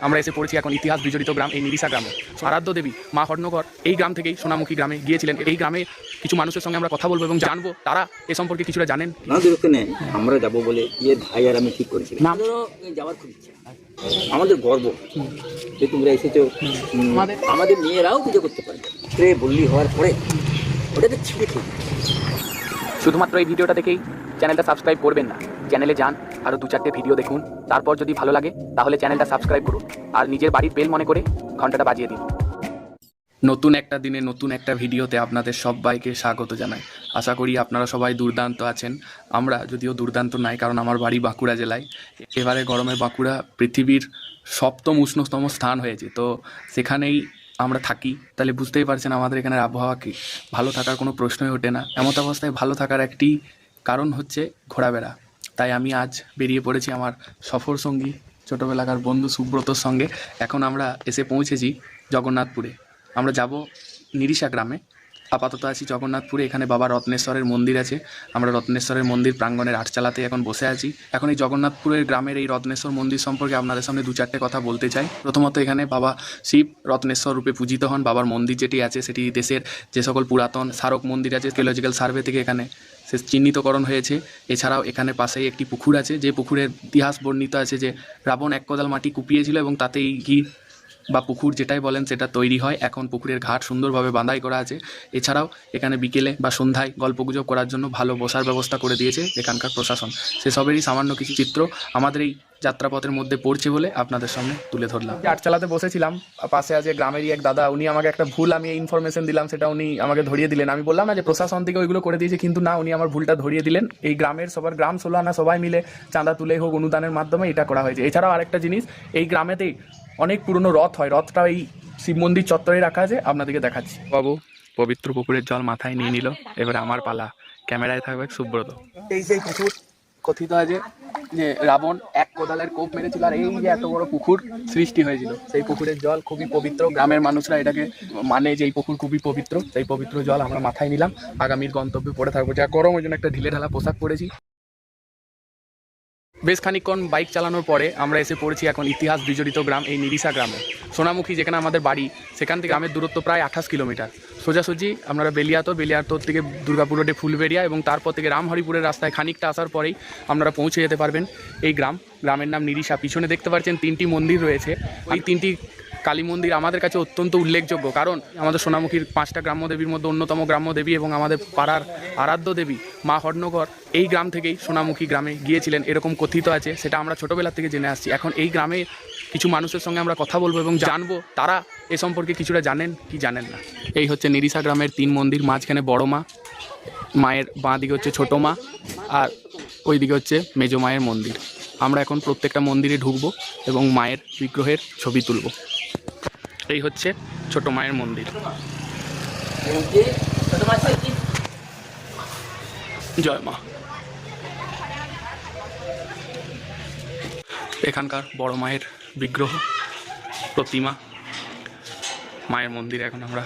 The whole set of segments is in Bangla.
আমরা এসে পড়েছি এখন ইতিহাস বিজড়িত গ্রাম এই নিরিসা গ্রামে। আরাধ্য দেবী মা হরনগর এই গ্রাম থেকেই সোনামুখী গ্রামে গিয়েছিলেন। এই গ্রামে কিছু মানুষের সঙ্গে আমরা কথা বলব এবং জানব তারা এ সম্পর্কে কিছুটা জানেন। আমরা যাব বলে ইয়ে ভাই আর আমি ঠিক করেছি? আমাদেরও যাওয়ার খুব ইচ্ছা। আমাদের গর্ব যে তোমরা এসেছ। আমাদের- আমাদের মেয়েরাও পুজো করতে পারে। সে বললি হওয়ার পরে ওটাকে ছিঁড়ে শুধুমাত্র এই ভিডিওটা দেখেই চ্যানেলটা সাবস্ক্রাইব করবেন না। চ্যানেলে যান আরও দু চারটে ভিডিও দেখুন। তারপর যদি ভালো লাগে, তাহলে চ্যানেলটা সাবস্ক্রাইব করুন আর নিজের বাড়ির বেল মনে করে ঘন্টাটা বাজিয়ে দিন। নতুন একটা দিনে নতুন একটা ভিডিওতে আপনাদের সবাইকে স্বাগত জানাই। আশা করি আপনারা সবাই দুর্দান্ত আছেন। আমরা যদিও দুর্দান্ত নাই, কারণ আমার বাড়ি বাঁকুড়া জেলায়। এবারে গরমে বাঁকুড়া পৃথিবীর সপ্তম উষ্ণতম স্থান হয়েছে। তো সেখানেই আমরা থাকি। তাহলে বুঝতেই পারছেন আমাদের এখানের আবহাওয়া কি। ভালো থাকার কোনো প্রশ্নই ওঠে না। এমত অবস্থায় ভালো থাকার একটি কারণ হচ্ছে ঘোরাবেড়া তাই আমি আজ বেরিয়ে পড়েছি আমার সফর সঙ্গী, ছোটোবেলাকার বন্ধু সুব্রতর সঙ্গে। এখন আমরা এসে পৌঁছেছি জগন্নাথপুরে। আমরা যাব নিরিশা গ্রামে। আপাতত আছি জগন্নাথপুরে। এখানে বাবা রত্নেশ্বরের মন্দির আছে। আমরা রত্নেশ্বরের মন্দির প্রাঙ্গণের আটচালাতে এখন বসে আছি। এখন এই জগন্নাথপুরের গ্রামের এই রত্নেশ্বর মন্দির সম্পর্কে আপনাদের সামনে দু চারটে কথা বলতে চাই। প্রথমত এখানে বাবা শিব রত্নেশ্বর রূপে পূজিত হন। বাবার মন্দির যেটি আছে, সেটি দেশের যে সকল পুরাতন স্মারক মন্দির আছে স্কেলজিক্যাল সার্ভে থেকে এখানে সে চিহ্নিতকরণ হয়েছে। এছাড়াও এখানে পাশেই একটি পুকুর আছে, যে পুকুরের ইতিহাস বর্ণিত আছে যে রাবণ এক কদাল মাটি কুপিয়েছিল এবং তাতেই ঘি বা পুকুর যেটাই বলেন সেটা তৈরি হয়। এখন পুকুরের ঘাট সুন্দরভাবে বাঁধাই করা আছে। এছাড়াও এখানে বিকেলে বা সন্ধ্যায় গল্পগুজব করার জন্য ভালো বসার ব্যবস্থা করে দিয়েছে এখানকার প্রশাসন। সেসবেরই সামান্য কিছু চিত্র। আমাদের এই যাত্রাপথের মধ্যে পড়ছে বলে আপনাদের সামনে তুলে ধরলাম। আটচালাতে বসেছিলাম পাশে আছে গ্রামেরই এক দাদা উনি আমাকে একটা ভুল আমি ইনফরমেশন দিলাম সেটা উনি আমাকে ধরিয়ে দিলেন। আমি বললাম না যে প্রশাসন থেকে ওইগুলো করে দিয়েছে কিন্তু না উনি আমার ভুলটা ধরিয়ে দিলেন। এই গ্রামের সবার গ্রাম ষোলো সোলানা সবাই মিলে চাঁদা তুলে হোক অনুদানের মাধ্যমে এটা করা হয়েছে। এছাড়াও আরেকটা জিনিস এই গ্রামেতেই অনেক পুরনো রথ হয়। রথটা এই শিব মন্দির চত্বরে রাখা আছে আপনাদেরকে দেখাচ্ছি। বাবু পবিত্র পুকুরের জল মাথায় নিয়ে নিল এবারে আমার পালা। ক্যামেরায় থাকবে সুব্রত। এই সেই পুকুর কথিত আছে যে রাবণ এক কোদালের কোপ মেরেছিল আর এই যে এত বড় পুকুর সৃষ্টি হয়েছিল, সেই পুকুরের জল খুবই পবিত্র। গ্রামের মানুষরা এটাকে মানে যে এই পুকুর খুবই পবিত্র, সেই পবিত্র জল আমরা মাথায় নিলাম। আগামীর গন্তব্যে পড়ে থাকব। যা গরম, ওই জন্য একটা ঢিলে ঢালা পোশাক পরেছি। বেশ খানিকক্ষণ বাইক চালানোর পরে আমরা এসে পড়েছি এখন ইতিহাস বিজড়িত গ্রাম, এই নিরিশা গ্রামে। সোনামুখী, যেখানে আমাদের বাড়ি, সেখান থেকে গ্রামের দূরত্ব প্রায় আঠাশ কিলোমিটার। সোজাসুজি আমরা বেলিয়াতো, বেলিয়াতোর থেকে দুর্গাপুর রোডে ফুলবেড়িয়া এবং তারপর থেকে রামহরিপুরের রাস্তায় খানিকটা আসার পরেই আপনারা পৌঁছে যেতে পারবেন এই গ্রাম। গ্রামের নাম নিরিশা। পিছনে দেখতে পাচ্ছেন তিনটি মন্দির রয়েছে। এই তিনটি কালী মন্দির আমাদের কাছে অত্যন্ত উল্লেখযোগ্য, কারণ আমাদের সোনামুখীর পাঁচটা গ্রাম্য দেবীর মধ্যে অন্যতম গ্রাম্য দেবী এবং আমাদের পাড়ার আরাধ্য দেবী মা হরনগর এই গ্রাম থেকেই সোনামুখী গ্রামে গিয়েছিলেন, এরকম কথিত আছে, সেটা আমরা ছোটোবেলা থেকে জেনে আসছি। এখন এই গ্রামে কিছু মানুষের সঙ্গে আমরা কথা বলব এবং জানব, তারা এ সম্পর্কে কিছুটা জানেন কি জানেন না। এই হচ্ছে নিরিসা গ্রামের তিন মন্দির, মাঝখানে বড় মা, মায়ের বাঁ দিকে হচ্ছে ছোটো মা, আর ওই দিকে হচ্ছে মেজো মায়ের মন্দির। আমরা এখন প্রত্যেকটা মন্দিরে ঢুকবো এবং মায়ের বিগ্রহের ছবি তুলব। এই হচ্ছে ছোট মায়ের মন্দির। জয় মা। এখানকার বড় মায়ের বিগ্রহ, প্রতিমা, মায়ের মন্দির এখন আমরা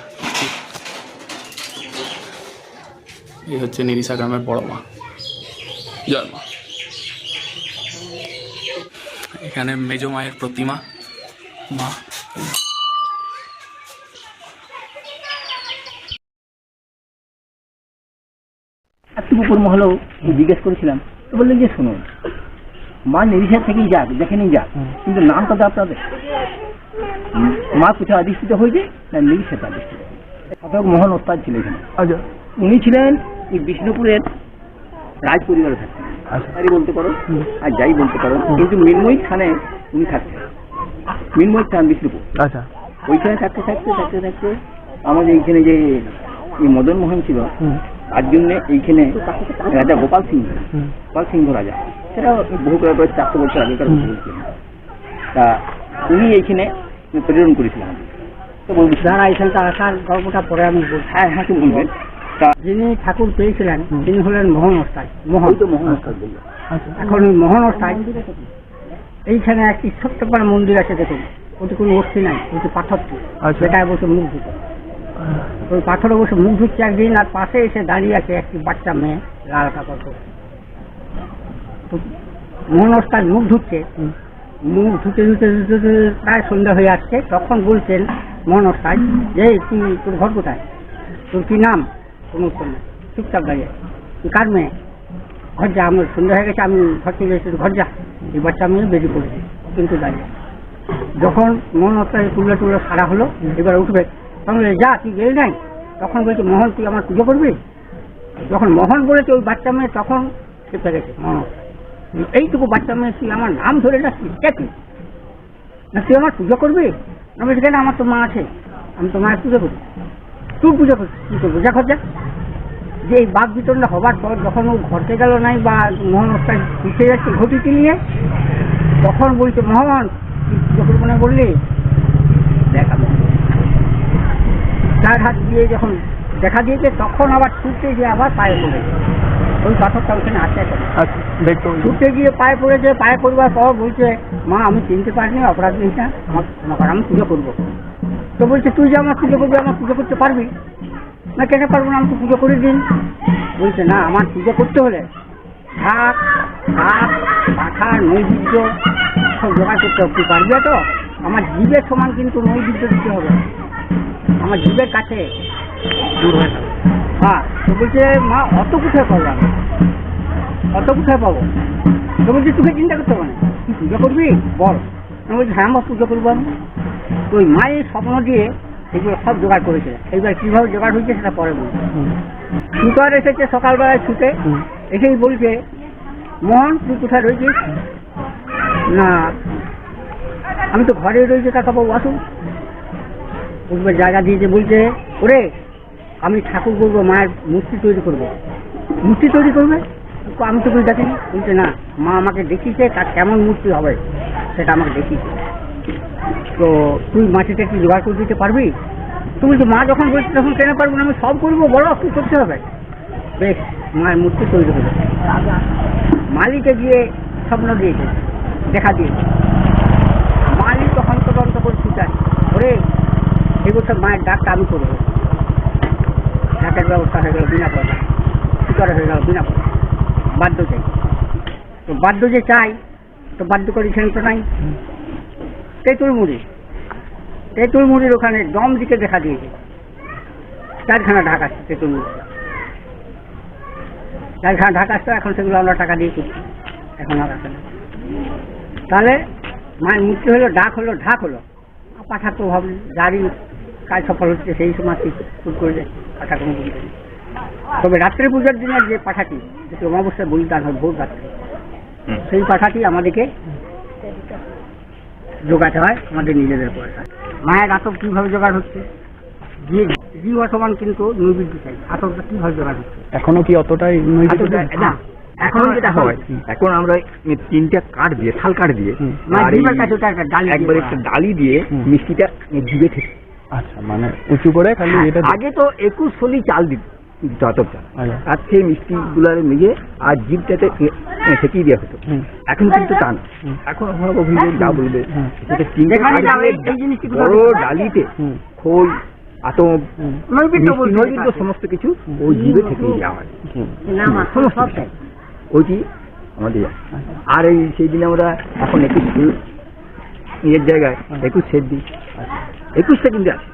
এই হচ্ছে নিরিশা গ্রামের বড় মা। জয় মা। এখানে মেজো মায়ের প্রতিমা, মা। একটু পুকুর মহলেও জিজ্ঞেস করেছিলাম। তো বললেন যে শুনুন মা নিরিশা থেকেই যাক যেখানেই যাক কিন্তু নামটা তো আপনাদের মা কোথায় অধিষ্ঠিত হয়েছে? না নিরিশাতে হয়েছে। শতক মোহন ওস্তাদ ছিল এখানে। আচ্ছা। উনি ছিলেন এই বিষ্ণুপুরের রাজ পরিবারে থাকতেন। তাই বলতে পারো আর যাই বলতে পারো কিন্তু মৃন্ময়ী স্থানে উনি থাকতেন। মৃন্ময়ী স্থান বিষ্ণুপুর। আচ্ছা। ওইখানে থাকতে থাকতে থাকতে থাকতে আমাদের এইখানে যে এই মদন মোহন ছিল তার জন্য এইখানে রাজা গোপাল সিংহ গোপাল সিংহ রাজা। সেটা বহু করে প্রায় চারশো বছর আগেকার বলছি। তা উনি এইখানে প্রেরণ করেছিলেন। তো বলবি যারা এখানটা আসার গল্পটা পরে আমি বলছি। হ্যাঁ হ্যাঁ বলবেন যিনি ঠাকুর পেয়েছিলেন তিনি হলেন মোহন ওস্তাদ মোহন। তো মোহন ওস্তাদ এখন মোহন ওস্তাদ এইখানে একটি ছোট্ট মন্দির আছে দেখুন। ওটি কোনো অস্থি নাই ওটি পাথরটি সেটায় বসে মুখ ধুতো ওই পাথরে বসে মুখ ধুচ্ছে একদিন আর পাশে এসে দাঁড়িয়ে আছে একটি বাচ্চা মেয়ে লাল কাপড় মোহন ওস্তাদ মুখ ধুচ্ছে মুখ ধুতে ধুতে ধুতে প্রায় সন্ধ্যা হয়ে আসছে। তখন বলছেন মনস্তায় যে তুই তোর ঘর কোথায়? তোর কি নাম? কোনো উত্তর নেই। চুপচাপ দাঁড়িয়ে তুই কার মেয়ে? ঘর যা আমার সন্ধ্যা হয়ে গেছে আমি ঘর চলে এসেছি ঘর যা। এই বাচ্চা মেয়ে বেরিয়ে পড়েছি কিন্তু দাঁড়িয়ে যখন মন অত্যায় তুলে তুলে সারা হলো এবার উঠবে। তখন যা তুই গেলি নাই, তখন বলছে, মোহন, তুই আমার পুজো করবি? যখন মোহন বলেছে, ওই বাচ্চা মেয়ে, তখন চেপে গেছে মোহন এইটুকু বাচ্চা মেয়ে তুই আমার নাম ধরে কে তুই? না, তুই আমার পুজো করবি? না, বলছি, কেন? আমার তো মা আছে, আমি তো মায়ের পুজো করি তুই পুজো করছিস কি করব যা খরচা। যে এই বাঘ বিতরণটা হবার পর যখন ও ঘরতে গেল নাই বা মোহন ওস্তাদ পিছিয়ে যাচ্ছে ঘটিটি নিয়ে, তখন বলছে, মোহন, তুই পুজো করব না বললি দেখ আমি চার হাত দিয়ে যখন দেখা দিয়েছে তখন আবার ছুটতে গিয়ে আবার পায়ে পড়েছে ওই পাথরটা ওখানে আছে আচ্ছা ছুটতে গিয়ে পায়ে পড়েছে পায়ে পড়বার পর বলছে মা আমি চিনতে পারিনি অপরাধ এইটা আমার আমি পুজো করব। তো বলছে তুই যে আমার পুজো করবি আমার পুজো করতে পারবি? না কেন পারব না আমি তো পুজো করে দিন। বলছে না আমার পুজো করতে হলে শাক শাক পাখা নৈবেদ্য সব জোগাড় করতে হবে। তুই পারবি তো আমার জীবের সমান কিন্তু নৈবেদ্য দিতে হবে। আমার জীবের কাছে। দূর হয়ে যাবে হ্যাঁ তো বলছে মা অত কোথায় পাবো আমি? অত কোথায় পাবো? তো বলছি তোকে চিন্তা করতে হবে না। তুই পুজো করবি? বল। আমি বলছি হ্যাঁ আমার পুজো করব আমি। তো ওই মায়ের স্বপ্ন দিয়ে এগুলো সব জোগাড় করেছে। এইবার কীভাবে জোগাড় হয়েছে সেটা পরে বলব। সুতার এসেছে সকালবেলায় ছুটে। এসেই বলছে মোহন তুই কোথায় রয়েছিস? না। আমি তো ঘরে রয়েছি কাকাবাবু আসুন। উঠবে জায়গা দিয়েছে বলছে, ওরে, আমি ঠাকুর করব মায়ের মূর্তি তৈরি করব। মূর্তি তৈরি করবে? আমি তো কিছু দেখিনি। বলছে, না, মা আমাকে দেখিয়েছে, তার কেমন মূর্তি হবে সেটা আমাকে দেখিয়েছে। তো তুই মাটিটা কি জোগাড় করে দিতে পারবি? তুমি তো মা যখন বলছি, তখন কেন পারব না? আমি সব করব, বলো, কি করতে হবে? বেশ, মায়ের মূর্তি তৈরি হলো। মালিকে গিয়ে স্বপ্ন দিয়েছে, দেখা দিয়েছে। মালিক তখন তদন্ত করে ছুটায় ওরে এই বছর মায়ের ডাকটা আমি করব। ডাকের ব্যবস্থা হয়ে গেল বিনা পয়সা শিকারে হয়ে গেল বিনা পয়সা বাধ্য চাই। তো বাধ্য যে চাই, তো বাধ্য করে এখানে তো নাই। তেঁতুল মুড়ি তেঁতুল মুড়ির ওখানে দম দিকে দেখা দিয়েছে। চারখানা ঢাক আসছে তেঁতুল মুড়ি চারখানা ঢাক আসতো এখন সেগুলো আমরা টাকা দিয়ে কিনছি এখন আর আসে তাহলে মায়ের মূর্তি হলো, ডাক হলো, ঢাক হলো। পাঠা তো ভাবলি যারই কাজ সফল হচ্ছে সেই সময় শুট করে পাঠা কোনো বলতে নেই। তবে রাত্রে পুজোর দিনের যে পাঠাটি যেটি অমাবস্যায় বলিদান হয় ভোর রাত্রে। সেই পাঠাটি আমাদেরকে জোগাতে হয় আমাদের নিজেদের পয়সা মায়ের আতপ কীভাবে জোগাড় হচ্ছে? জীব জীব সমান কিন্তু নৈবেদ্য চাই। কীভাবে জোগাড় হচ্ছে? এখনও কি অতটাই না এখন যেটা হয় এখন আমরা তিনটা কাঠ দিয়ে শাল কাঠ দিয়ে একবার একটা ডালি দিয়ে মিষ্টিটা জিভে থেকে আচ্ছা মানে উঁচু করে খালি এটা আগে তো একুশ সলি চাল দিত চাল। আচ্ছা। আর সেই মিষ্টি গুলার মিলিয়ে আর জিভটাতে ঠেকিয়ে দেওয়া হতো। এখন কিন্তু টা না। হুম। এখন আমরা অভিযোগ যা বলবে বড় ডালিতে খোল আতপ। সমস্ত কিছু ওই জিভে ঠেকিয়ে দেওয়া হয়। সমস্ত ওইটি আমাদের ইয়ে। আর এই সেই দিনে আমরা এখন একুশ ফুল ইয়ের জায়গায় একুশ সেট দিই একুশটা কিন্তু আছে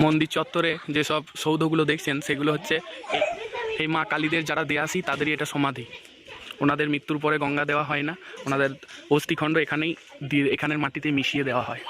মন্দির চত্বরে যেসব সৌধগুলো দেখছেন, সেগুলো হচ্ছে এই- মা কালীদের যারা দেয়াসি তাদেরই এটা সমাধি। ওনাদের মৃত্যুর পরে গঙ্গা দেওয়া হয় না, ওনাদের অস্থিখণ্ড এখানেই দিয়ে এখানের মাটিতে মিশিয়ে দেওয়া হয়।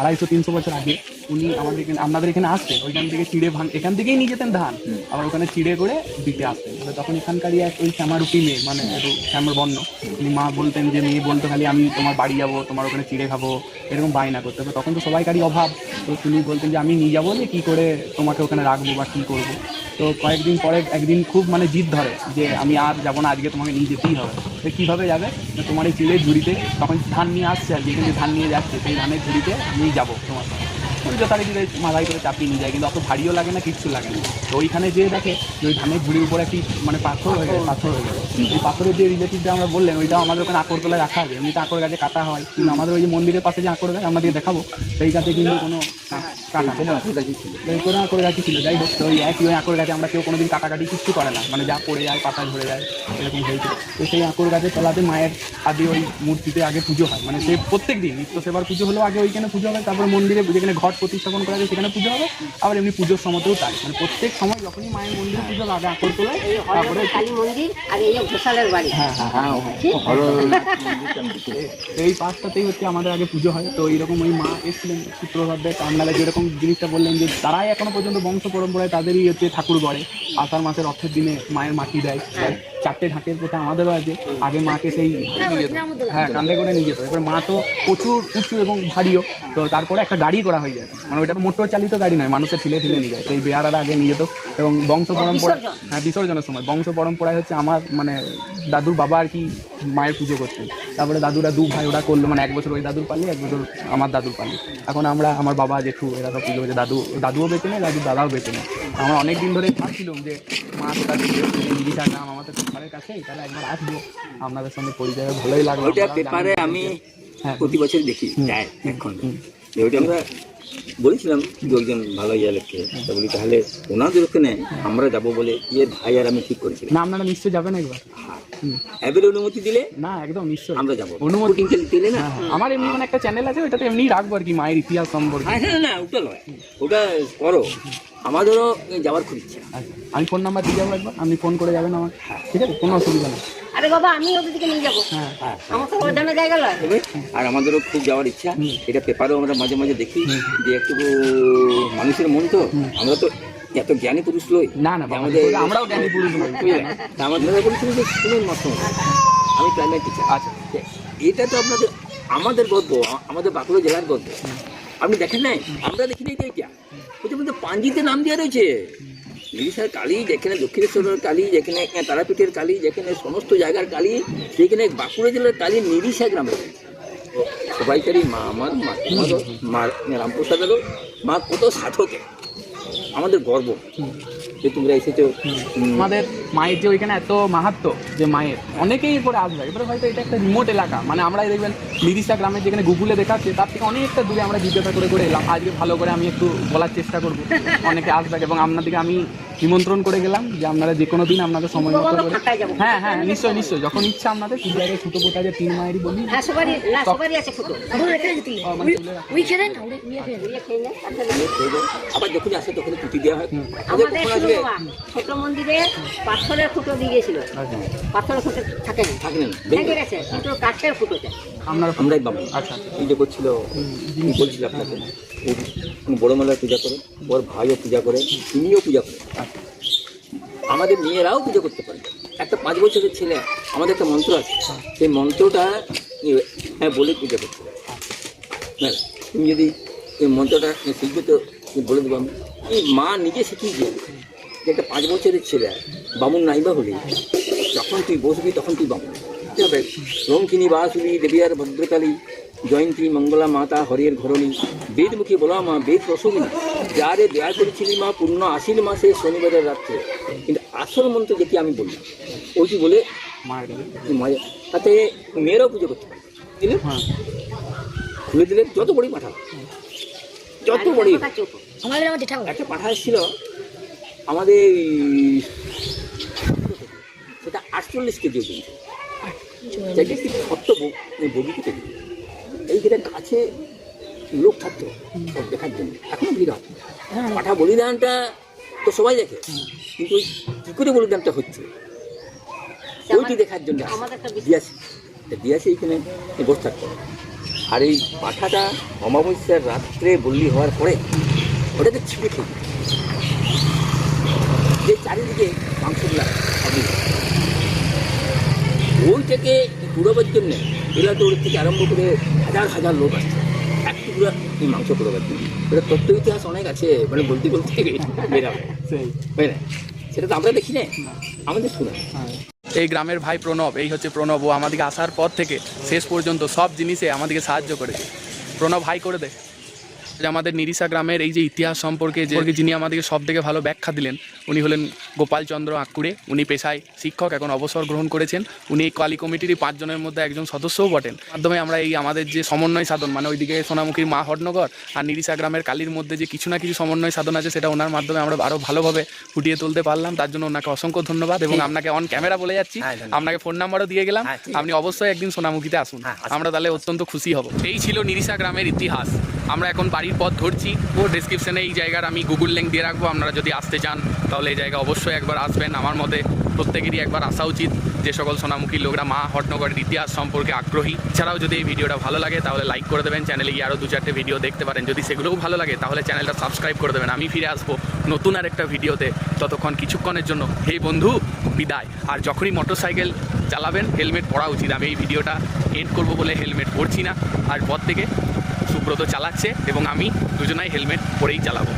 আড়াইশো তিনশো বছর আগে উনি আমাদের এখানে আপনাদের এখানে আসতেন। ওইখান থেকে চিড়ে ভাঙ এখান থেকেই নিয়ে যেতেন ধান। আবার ওখানে চিড়ে করে দিতে আসতেন। তাহলে তখন এখানকারই এক ওই শ্যামারূপী মেয়ে মানে একটু শ্যামার বর্ণ উনি মা বলতেন যে মেয়ে বলতো খালি আমি তোমার বাড়ি যাব তোমার ওখানে চিড়ে খাব। এরকম বায়না করতে। হবে তখন তো সবাইকারই অভাব। তো তিনি বলতেন যে আমি নিয়ে যাব যে কী করে তোমাকে ওখানে রাখব বা কী করব? তো কয়েকদিন পরে একদিন খুব মানে জিদ ধরে যে আমি আর যাব না, আজকে তোমাকে নিয়ে যেতেই হবে। তো কীভাবে যাবে? তোমার এই চিড়ের ঝুড়িতে তখন ধান নিয়ে আসছে আর যেখানে ধান নিয়ে যাচ্ছে, সেই ধানের ঝুড়িতে নিয়ে যাব তোমার সঙ্গে ওই যথারীতিতে মাথায় করে চাপিয়ে নিয়ে যায়, কিন্তু অত ভারীও লাগে না, কিচ্ছু লাগে না। তো ওইখানে যেয়ে দেখে ওই ধানের ঝুড়ির উপরে একটি মানে পাথর হয়ে গেছে, পাথর হয়ে গেছে। এই পাথরের যে রিলেটিভটা আমরা বললেন, ওইটাও আমাদের ওখানে আকরতলায় রাখা হবে এমনিতে আকর গাছে কাটা হয়, কিন্তু আমাদের ওই যে মন্দিরের পাশে যে আকর গাছ আমাদের দেখাবো সেই গাছে কিন্তু কোনো ছিল করে আঁকড়ে ছিল যাই হোক তো ওই একই ওই আঁকড়ে গাছে আমরা কেউ কোনোদিন কাটাকাটি কিচ্ছু করে না মানে যা পড়ে যায় পাতা ঝরে যায় এরকম হয়েছিল। তো সেই আঁকড় গাছের তলাতে মায়ের আদি ওই মূর্তিতে আগে পুজো হয় মানে সে প্রত্যেক দিন নিত্য সেবার পুজো হলেও আগে ওইখানে পুজো হবে তারপর মন্দিরে যেখানে ঘট প্রতিস্থাপন করা যায় সেখানে পুজো হবে আবার এমনি পুজোর সময়তেও তাই। মানে প্রত্যেক সময় যখনই মায়ের মন্দিরে পুজো হবে, আগে আঁকড় তোলায় তারপরে কালী মন্দির আর এই যে ঘোষালের বাড়ি। হ্যাঁ হ্যাঁ হ্যাঁ। এই পাঁচটাতেই হচ্ছে আমাদের আগে পুজো হয় তো এইরকম ওই মা এসেছিলেন সূত্রভাবে যেরকম জিনিসটা বললেন যে তারাই এখনও পর্যন্ত বংশ পরম্পরায় তাদেরই হচ্ছে ঠাকুর গড়ে। আষাঢ় মাসের অর্থের দিনে মায়ের মাটি দেয়। চারটে ঢাকের প্রথা আমাদেরও আছে। আগে মাকে সেই নিয়ে যেত। হ্যাঁ কান্দে করে নিয়ে যেত। এবার মা তো প্রচুর উঁচু এবং ভারীও। তো তারপরে একটা গাড়ি করা হয়ে যায়। মানে ওইটা মোটর চালিত গাড়ি নয় মানুষের ঠেলে ঠেলে নিয়ে যায়। সেই বেয়ারারা আগে নিয়ে যেত। এবং বংশ পরম্পরা হ্যাঁ বিসর্জনের সময়। বংশ পরম্পরায় হচ্ছে আমার মানে দাদুর বাবা আর কি মায়ের পুজো করতেন। তারপরে দাদুরা দু ভাই ওরা করল মানে এক বছর ওই দাদুর পালি এক বছর আমার দাদুর পালি। এখন আমরা আমার বাবা জেঠু এরা সব পুজো করছে। দাদু দাদুও বেঁচে নেয় দাদুর দাদাও বেঁচে নেয়। আমরা অনেক দিন ধরে ভাবছিলাম যে মা তো দাদু দিদিটা গ্রাম আমাদের তো ঘরের কাছেই তাহলে একবার আসব। আপনাদের সঙ্গে পরিচয় ভালোই লাগল। পেপারে আমি হ্যাঁ। প্রতি বছর দেখি এখন। আমরা বলেছিলাম দু একজন ভালো ইয়ে লোককে তা বলি তাহলে ওনাদের ওখানে আমরা যাব বলে ইয়ে ভাই আর আমি ঠিক করেছিলাম। না আপনারা নিশ্চয়ই যাবেন একবার। এবারে অনুমতি দিলে না একদম নিশ্চয়ই। আমরা যাব। অনুমতি দিলে না? হ্যাঁ, হ্যাঁ। আমার এমনি মানে একটা চ্যানেল আছে ওইটাতে এমনি রাখব আর কি মায়ের ইতিহাস সম্পর্কে। হ্যাঁ হ্যাঁ না ওটা নয়। ওটা করো। আমাদেরও যাওয়ার খুব ইচ্ছা। আচ্ছা আমি ফোন নাম্বার দিয়ে যাব একবার আপনি ফোন করে যাবেন আমার ঠিক আছে? কোনো অসুবিধা নেই। আরে বাবা আমি ওদের দিকে নিয়ে যাব। হ্যাঁ হ্যাঁ আমার তো ওখানে জায়গা নয় আর আমাদেরও খুব যাওয়ার ইচ্ছা। এটা পেপারেও আমরা মাঝে মাঝে দেখি যে একটু মানুষের মন তো আমরা তো এত জ্ঞানী পুরুষ লই না না আমাদের আমরাও জ্ঞানী পুরুষ নই। বুঝলেন? তা আমাদের বলছিল যে শুনুন মাত্র আমি টিচার আচ্ছা। এটা তো আপনাদের আমাদের আ- আমাদের বাঁকুড়া জেলার গল্প আপনি দেখেন নাই? আমরা দেখি নাই যে এটা ওইটা পাঞ্জিতে নাম দেওয়া রয়েছে? উড়িষ্যার কালী, যেখানে দক্ষিণেশ্বরের কালী, যেখানে তারাপীঠের কালী, যেখানে সমস্ত জায়গার কালী সেখানে বাঁকুড়া জেলার কালী নিরিশা গ্রামে। সবাইকারই মা আমার, মা মা রামপ্রসাদেরও, মা কত সাধকে আমাদের গর্ব। যে তোমরা এসেছ। আমাদের মায়ের যে ওইখানে এত মাহাত্ম যে মায়ের অনেকেই করে আসবে। এবারে হয়তো এটা একটা রিমোট এলাকা। মানে আমরা দেখবেন লিরিসা গ্রামের যেখানে গুগলে দেখাচ্ছে তার থেকে অনেকটা দূরে আমরা জিজ্ঞাসা করে করে এলাম আজকে ভালো করে আমি একটু বলার চেষ্টা করব। অনেকে আসবে এবং আপনাদেরকে আমি নিমন্ত্রণ করে গেলাম যে আপনারা যে কোনো দিন আপনাদের সময় মতো করে হ্যাঁ হ্যাঁ নিশ্চয়ই নিশ্চয়ই। যখন ইচ্ছা আপনাদের কি জায়গায় ছোটো পোতা যে তিন মায়েরই বলি। হ্যাঁ মানে। আবার যখন আসে তখন পুঁতি দেওয়া হয়। ছোট মন্দিরে পাথরের ফুটো দিয়ে গেছিল পাথরের ফুটো থাকে না? থাকে না। ভেঙে গেছে কিন্তু কাঠের ফুটো চাই। আপনারা আমরাই বাবু আচ্ছা আচ্ছা। এই যে করছিল বলছিল আপনাকে বড় মেলায় পূজা করে ওর ভাইও পূজা করে তিনিও পূজা করে। আমাদের মেয়েরাও পুজো করতে পারে। একটা পাঁচ বছরের ছেলে আমাদের একটা মন্ত্র আছে। সেই মন্ত্রটা হ্যাঁ বলে পূজা করতে পারে তুমি যদি এই মন্ত্রটা শিখবে তো বলে দেবো আমি। এই মা নিজে শিখিয়েছে যে একটা পাঁচ বছরের ছেলে বামুন নাইবা হলি যখন তুই বসবি তখন তুই বামুন। কি হবে রঙ্কিনী বাসুলি দেবিয়ার ভদ্রকালী জয়ন্তী মঙ্গলা মাতা হরিয়ের ঘরণী বেদমুখী বলা মা বেদ প্রসবিনী যারে দেয়া করেছিলি মা পূর্ণ আশির মাসে শনিবারের রাত্রে। কিন্তু আসল মন্ত্র যেটি আমি বলি ওইটি বলে মজা তাতে মেয়েরাও পুজো করতে পারে। হ্যাঁ। খুলে দিলেন যত বড়ি পাঠা যত বড়ি আমাদের আমার জেঠা একটা পাঠা এসেছিল আমাদের সেটা আটচল্লিশ কেজি ওজন। সেটা একটি ছোট্ট দিল? এইখানে কাছে লোক থাকতো সব দেখার জন্য। এখনও ভিড় হয়। পাঠা বলিদানটা তো সবাই দেখে। কিন্তু ওই কী করে বলিদানটা হচ্ছে? ওইটি দেখার জন্য আমাদের একটা বিশ্বাস। দিয়াছি। দিয়াছি এইখানে বসে থাকতো। আর এই পাঠাটা অমাবস্যার রাত্রে বললি হওয়ার পরে ওটাকে ছিঁড়ে দিত। যে চারিদিকে মাংসগুলা সবই ওইটাকে কুড়াবার জন্যে এলা দৌড় থেকে আরম্ভ করে হাজার হাজার লোক আসছে। এক টুকরা এই মাংস কুড়াবার জন্য। এটা তত্ত্ব ইতিহাস অনেক আছে মানে বলতে বলতে বেরাবে সেই। বুঝলে সেটা তো আমরা দেখি না। আমাদের শোনা। এই গ্রামের ভাই প্রণব এই হচ্ছে প্রণব। ও আমাদেরকে আসার পর থেকে শেষ পর্যন্ত সব জিনিসে আমাদেরকে সাহায্য করেছে। প্রণব হাই করে দে। যে আমাদের নিরিসা গ্রামের এই যে ইতিহাস সম্পর্কে যে যিনি আমাদেরকে সব থেকে ভালো ব্যাখ্যা দিলেন উনি হলেন গোপালচন্দ্র আঁকুড়ে। উনি পেশায় শিক্ষক এখন অবসর গ্রহণ করেছেন। উনি এই কালী কমিটিরই পাঁচজনের মধ্যে একজন সদস্যও বটেন। মাধ্যমে আমরা এই আমাদের যে সমন্বয় সাধন মানে ওইদিকে সোনামুখীর মা হটনগর আর নিরিসা গ্রামের কালীর মধ্যে যে কিছু না কিছু সমন্বয় সাধন আছে সেটা ওনার মাধ্যমে আমরা আরও ভালোভাবে ফুটিয়ে তুলতে পারলাম। তার জন্য ওনাকে অসংখ্য ধন্যবাদ এবং আপনাকে অন ক্যামেরা বলে যাচ্ছি। হ্যাঁ, আপনাকে ফোন নাম্বারও দিয়ে গেলাম। হ্যাঁ, আপনি অবশ্যই একদিন সোনামুখীতে আসুন। হ্যাঁ, আমরা তাহলে অত্যন্ত খুশি হব। এই ছিল নিরিসা গ্রামের ইতিহাস। আমরা এখন বাড়ির পথ ধরছি। ও ডেসক্রিপশনে এই জায়গার আমি গুগল লিঙ্ক দিয়ে রাখব, আপনারা যদি আসতে চান, তাহলে এই জায়গা অবশ্যই একবার আসবেন। আমার মতে প্রত্যেকেরই একবার আসা উচিত। যে সকল সোনামুখী লোকরা মা হটনগরের ইতিহাস সম্পর্কে আগ্রহী, এছাড়াও যদি এই ভিডিওটা ভালো লাগে, তাহলে লাইক করে দেবেন। চ্যানেলে গিয়ে আরও দু চারটে ভিডিও দেখতে পারেন। যদি সেগুলোও ভালো লাগে, তাহলে চ্যানেলটা সাবস্ক্রাইব করে দেবেন। আমি ফিরে আসব নতুন আর একটা ভিডিওতে। ততক্ষণ কিছুক্ষণের জন্য, হে বন্ধু, বিদায়। আর যখনই মোটরসাইকেল চালাবেন হেলমেট পরা উচিত। আমি এই ভিডিওটা এড করব বলে হেলমেট পরছি না। আর পর থেকে সুব্রত চালাচ্ছে এবং আমি দুজনাই হেলমেট পরেই চালাবো।